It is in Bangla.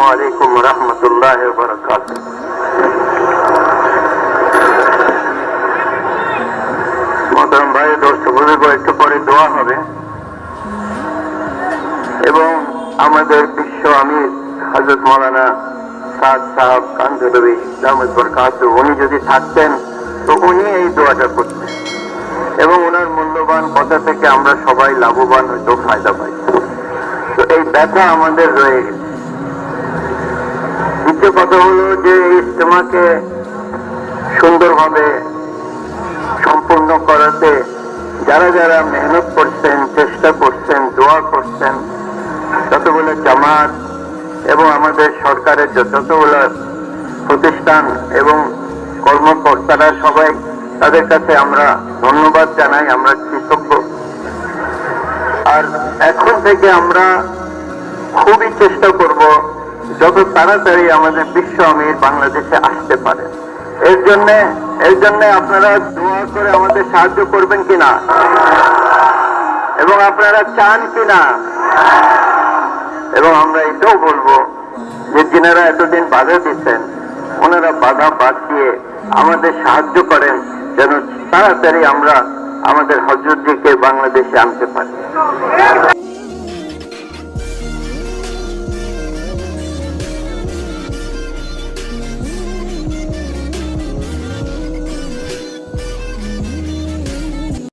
আসসালামু রহমতুল্লাহ বরকাত মোহতরম ভাই বুজুর্গ একটু পরে দোয়া হবে। এবং আমাদের বিশ্ব আমির হজরত মৌলানা সাদ সাহাব কান্দরবি দামদ বরকাত, উনি যদি থাকতেন, তো উনি এই দোয়াটা করতেন। এবং ওনার মূল্যবান কথা থেকে আমরা সবাই লাভবান হয়তো ফায়দা পাই। তো এই ব্যথা আমাদের রয়ে গেছে। কথা হলো যে ইজতেমাকে সুন্দরভাবে সম্পূর্ণ করাতে যারা যারা মেহনত করছেন, চেষ্টা করছেন, দোয়া করছেন, যতগুলো জামাত এবং আমাদের সরকারের যতগুলো প্রতিষ্ঠান এবং কর্মকর্তারা সবাই তাদের কাছে আমরা ধন্যবাদ জানাই, আমরা কৃতজ্ঞ। আর এখন থেকে আমরা খুবই চেষ্টা করব যত তাড়াতাড়ি আমাদের বিশ্ব আমির বাংলাদেশে আসতে পারে, এর জন্য এর জন্য আপনারা দোয়া করে আমাদের সাহায্য করবেন কিনা? এবং আপনারা চান কিনা? এবং আমরা এটাও বলব যে যিনারা এতদিন বাধা দিচ্ছেন, ওনারা বাধা বাদ দিয়ে আমাদের সাহায্য করেন যেন তাড়াতাড়ি আমরা আমাদের হজরতজিকে বাংলাদেশে আনতে পারি।